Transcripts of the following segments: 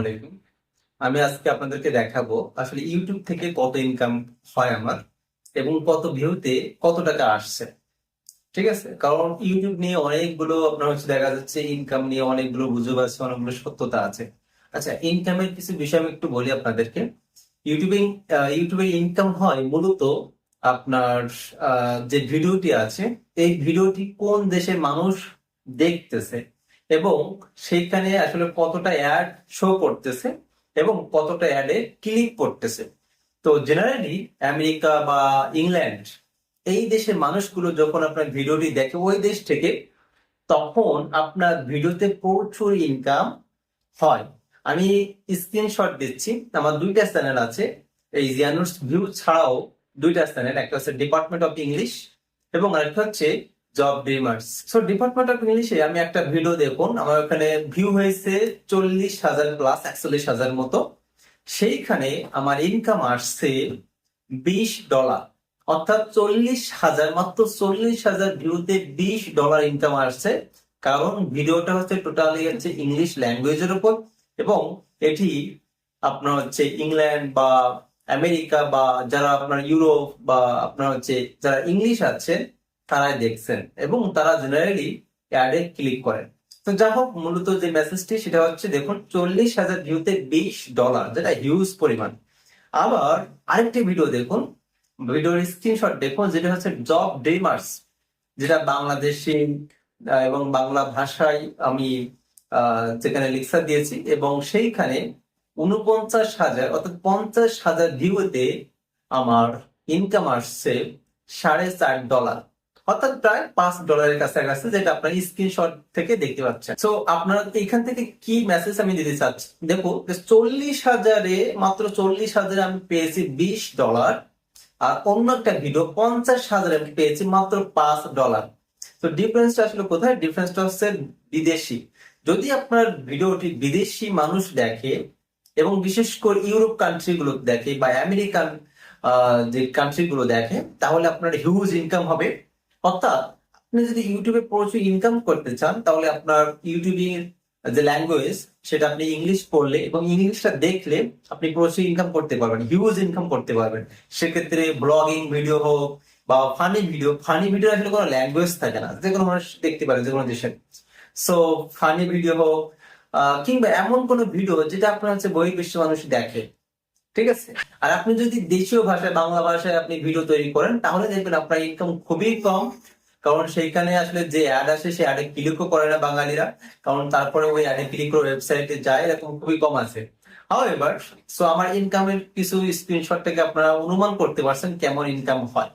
আলাইকুম। আমি আজকে আপনাদেরকে দেখাবো আসলে ইউটিউব থেকে কত ইনকাম হয় আমার এবং কত ভিউতে কত টাকা আসছে। ঠিক আছে? কারণ ইউটিউব নিয়ে অনেকগুলো আপনার হচ্ছে দেখা যাচ্ছে ইনকাম নিয়ে অনেকগুলো গুজব আছে, অনেকগুলো সত্যতা আছে। আচ্ছা ইনকামের কিছু বিষয় আমি একটু বলি আপনাদেরকে। ইউটিউবে ইউটিউবে ইনকাম হয় মূলত আপনার যে ভিডিওটি আছে, এই ভিডিওটি কোন দেশের মানুষ দেখতেছে? এবং সেইখানে আসলে কতটা অ্যাড শো করতেছে এবং কতটা অ্যাডে ক্লিক করতেছে। তো জেনারেলি আমেরিকা বা ইংল্যান্ড এই দেশের মানুষগুলো যখন আপনার ভিডিওটি দেখে, ওই দেশ থেকে তখন আপনার ভিডিওতে প্রচুর ইনকাম হয়। আমি স্ক্রিনশট দিচ্ছি। আমার দুইটা চ্যানেল আছে। এই জিয়ানুস ভিউ ছাড়াও দুইটা চ্যানেল একটা হচ্ছে ডিপার্টমেন্ট অফ ইংলিশ এবং আরেকটা হচ্ছে job dreamers so department of ইংলিশে আমি একটা ভিডিও দেখুন। আমার ওখানে ভিউ হয়েছে চল্লিশ হাজার প্লাস একচল্লিশ হাজার মতো। সেইখানে আমার ইনকাম আসছে বিশ ডলার অর্থাৎ চল্লিশ হাজার, মাত্র চল্লিশ হাজার ভিউতে বিশ ডলার ইনকাম আসছে। কারণ ভিডিওটা হচ্ছে টোটালি হচ্ছে ইংলিশ ল্যাঙ্গুয়েজের উপর। এবং এটি আপনার হচ্ছে ইংল্যান্ড বা আমেরিকা বা যারা আপনার ইউরোপ বা আপনার হচ্ছে যারা ইংলিশ আছে তারাই দেখছেন এবং তারা জেনারেলি অ্যাডে ক্লিক করেন। তো যা হোক, মূলত যে মেসেজটি সেটা হচ্ছে, দেখুন, চল্লিশ হাজার ভিউতে বিশ ডলার যেটা হিউজ পরিমাণ। আবার আরেকটি ভিডিও দেখুন ভিডিওর স্ক্রিনশট দেখুন, যেটা হচ্ছে জব ড্রিমার্স যেটা বাংলাদেশি এবং বাংলা ভাষায় আমি যেখানে লেকচার দিয়েছি, এবং সেইখানে উনপঞ্চাশ হাজার, অর্থাৎ পঞ্চাশ হাজার ভিউতে আমার ইনকাম আসছে সাড়ে চার ডলার অর্থাৎ প্রায় পাঁচ ডলারের কাছাকাছি যেটা আপনার স্ক্রিনশট থেকে দেখতে পাচ্ছেন। তো আপনার এখান থেকে কি মেসেজ আমি দিতে চাচ্ছি? দেখো চল্লিশ হাজারে, মাত্র চল্লিশ হাজারে আমি পেয়েছি বিশ ডলার আর অন্য একটা ভিডিও পঞ্চাশ হাজারে আমি পেয়েছি মাত্র পাঁচ ডলার তো ডিফারেন্সটা আসলে কোথায়? ডিফারেন্সটা হচ্ছে বিদেশি। যদি আপনার ভিডিওটি বিদেশি মানুষ দেখে, এবং বিশেষ করে ইউরোপ কান্ট্রি গুলো দেখে, বা আমেরিকান যে কান্ট্রি গুলো দেখে, তাহলে আপনার হিউজ ইনকাম হবে। অর্থাৎ আপনি যদি ইউটিউবে প্রচুর ইনকাম করতে চান, তাহলে আপনার ইউটিউবের যে ল্যাঙ্গুয়েজ সেটা আপনি ইংলিশ পড়লে এবং ইংলিশটা দেখলে আপনি প্রচুর ইনকাম করতে পারবেন হিউজ ইনকাম করতে পারবেন। সেক্ষেত্রে ব্লগিং ভিডিও হোক বা ফানি ভিডিও ফানি ভিডিও আসলে কোনো ল্যাঙ্গুয়েজ থাকে না, যে কোনো মানুষ দেখতে পারে, যে কোনো দেশের। সো ফানি ভিডিও হোক কিংবা এমন কোনো ভিডিও যেটা আপনার হচ্ছে বহির্বিশ্ব মানুষ দেখে। ঠিক আছে? আর আপনি যদি দেশীয় ভাষায়, বাংলা ভাষায় আপনি ভিডিও তৈরি করেন, তাহলে দেখবেন আপনার ইনকাম খুবই কম। কারণ সেইখানে আসলে যে অ্যাড আসে, সেই অ্যাডে ক্লিকও করে না বাঙালিরা। কারণ তারপরে ওই অ্যাডে ক্লিক করে ওয়েবসাইটে যায়, এরকম খুবই কম আছে। হাউএভার সো আমার ইনকামের কিছু স্ক্রিনশট থেকে আপনারা অনুমান করতে পারছেন কেমন ইনকাম হয়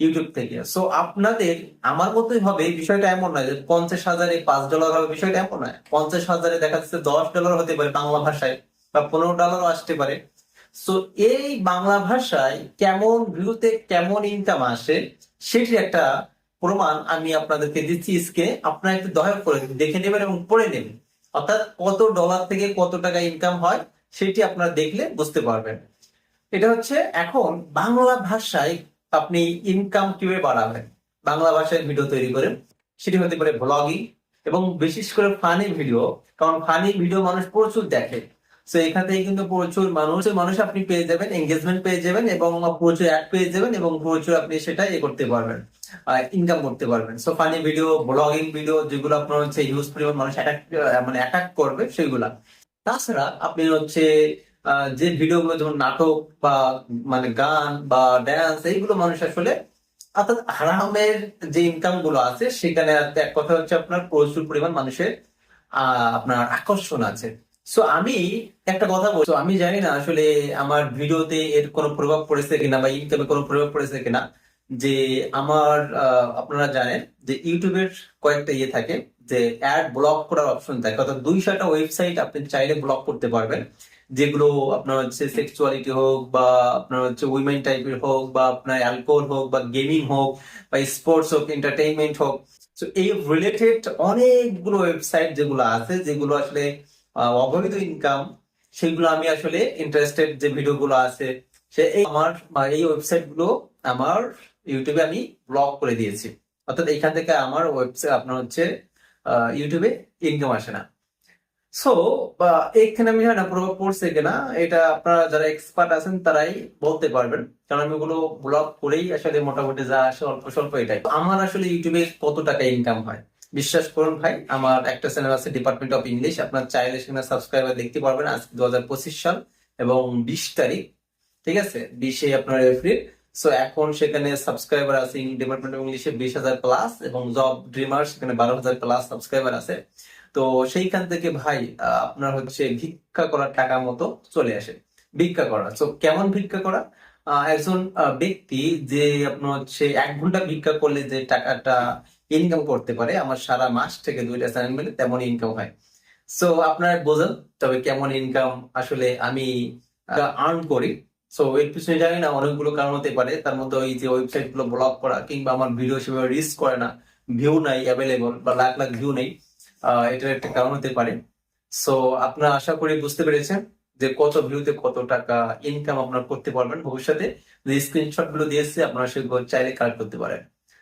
ইউটিউব থেকে। সো আপনাদের, আমার মতোই হবে, বিষয়টা এমন নয় যে পঞ্চাশ হাজারে পাঁচ ডলার হবে, বিষয়টা এমন নয়। পঞ্চাশ হাজারে দেখা যাচ্ছে দশ ডলার হতে পারে বাংলা ভাষায়, বা পনেরো ডলারও আসতে পারে। সো এই বাংলা ভাষায় কেমন ভিউতে কেমন ইনকাম আসে, সেটির একটা প্রমাণ আমি আপনাদেরকে দিচ্ছি স্কে আপনারা একটু দয়া করে দেখে নেবেন এবং পড়ে নেবেন। অর্থাৎ কত ডলার থেকে কত টাকা ইনকাম হয়, সেটি আপনারা দেখলে বুঝতে পারবেন। এটা হচ্ছে এখন বাংলা ভাষায় আপনি ইনকাম কীভাবে বাড়াবেন? বাংলা ভাষায় ভিডিও তৈরি করে, সেটি হতে পারে ব্লগিং এবং বিশেষ করে ফানি ভিডিও কারণ ফানি ভিডিও মানুষ প্রচুর দেখে। তো এখান থেকে কিন্তু প্রচুর মানুষ মানুষ আপনি পেয়ে যাবেন এঙ্গেজমেন্ট পেয়ে যাবেন এবং প্রচুর অ্যাড পেয়ে যাবেন এবং প্রচুর আপনি সেটা ইয়ে করতে পারবেন ইনকাম করতে পারবেন। So funny video blogging video যেগুলো আপনার হচ্ছে ইউজ পরিমাণ মানুষ মানে অ্যাটাক করবে সেগুলা। তাছাড়া আপনি হচ্ছে যে ভিডিওগুলো যেমন নাটক বা মানে গান বা ড্যান্স এইগুলো মানুষ আসলে অর্থাৎ হারামের যে ইনকামগুলো আছে সেখানে এক কথা হচ্ছে আপনার প্রচুর পরিমাণ মানুষের আপনার আকর্ষণ আছে। সো আমি একটা কথা বলছি আমি জানি না আসলে আমার ভিডিওতে এর কোনো প্রভাব পড়েছে কিনা বা ইনকামে কোনো প্রভাব পড়েছে কিনা। যে আমার আপনারা জানেন যে ইউটিউবের কয়েকটা ইয়ে থাকে যে অ্যাড ব্লক করার অপশন থাকে। অর্থাৎ দুইশোটা ওয়েবসাইট আপনি চাইলে ব্লক করতে পারবেন। যেগুলো আপনার হচ্ছে সেক্সুয়ালিটি হোক বা আপনার হচ্ছে উইমেন টাইপের হোক বা আপনার অ্যালকোহল হোক বা গেমিং হোক বা স্পোর্টস হোক, এন্টারটেইনমেন্ট হোক। তো এই রিলেটেড অনেকগুলো ওয়েবসাইট যেগুলো আছে, যেগুলো আসলে অবৈধ ইনকাম সেগুলো আমি আসলে ইন্টারেস্টেড যে ভিডিওগুলো আছে, সে আমার এই ওয়েবসাইটগুলো আমার ইউটিউবে আমি ব্লক করে দিয়েছি। অর্থাৎ এখান থেকে আমার ওয়েবসাইট আপনার হচ্ছে ইউটিউবে ইনকাম আসে না। সো বা এখানে আমি হয় না প্রভাব পড়ছে কিনা, এটা আপনারা যারা এক্সপার্ট আছেন, তারাই বলতে পারবেন। কারণ আমি ওগুলো ব্লগ করেই আসলে মোটামুটি যা আসে অল্প স্বল্প এটাই। আমার আসলে ইউটিউবে কত টাকা ইনকাম হয়? বিশ্বাস করুন ভাই, আমার একটা চ্যানেল আছে ডিপার্টমেন্ট অফ ইংলিশ আপনার চাইলে সেখানে সাবস্ক্রাইবার দেখতে পারবেন আজকে দু হাজার পঁচিশ সাল এবং বিশ তারিখ। ঠিক আছে? বিশে আপনার এপ্রিল। সো এখন সেখানে সাবস্ক্রাইবার আছে ডিপার্টমেন্ট অফ ইংলিশে বিশ হাজার প্লাস এবং জব ড্রিমার সেখানে বারো হাজার প্লাস সাবস্ক্রাইবার আছে। তো সেইখান থেকে ভাই আপনার হচ্ছে ভিক্ষা করার টাকা মতো চলে আসে। ভিক্ষা করা। তো কেমন ভিক্ষা করা? একজন ব্যক্তি যে আপনার হচ্ছে এক ঘণ্টা ভিক্ষা করলে যে টাকাটা ইনকাম করতে পারে, আমার সারা মাস থেকে দুইটা চ্যানেল মিলে তেমন ইনকাম হয়। সো আপনার বোঝেন, তবে কেমন ইনকাম আসলে আমি আর্ন করি। সো এর পিছনে জানি না অনেকগুলো কারণ হতে পারে, তার মধ্যে ওই যে ওয়েবসাইটগুলো ব্লক করা, কিংবা আমার ভিডিও সেভাবে রিচ করে না ভিউ নাই অ্যাভেলেবল বা লাখ লাখ ভিউ নেই এটার একটা কারণ হতে পারে। সো আপনারা আশা করি বুঝতে পেরেছেন যে কত ভিউতে কত টাকা ইনকাম আপনারা করতে পারবেন। ভবিষ্যতে যে স্ক্রিনশটগুলো দিয়েছে, আপনারা সেগুলো চাইলে কালেক্ট করতে পারেন।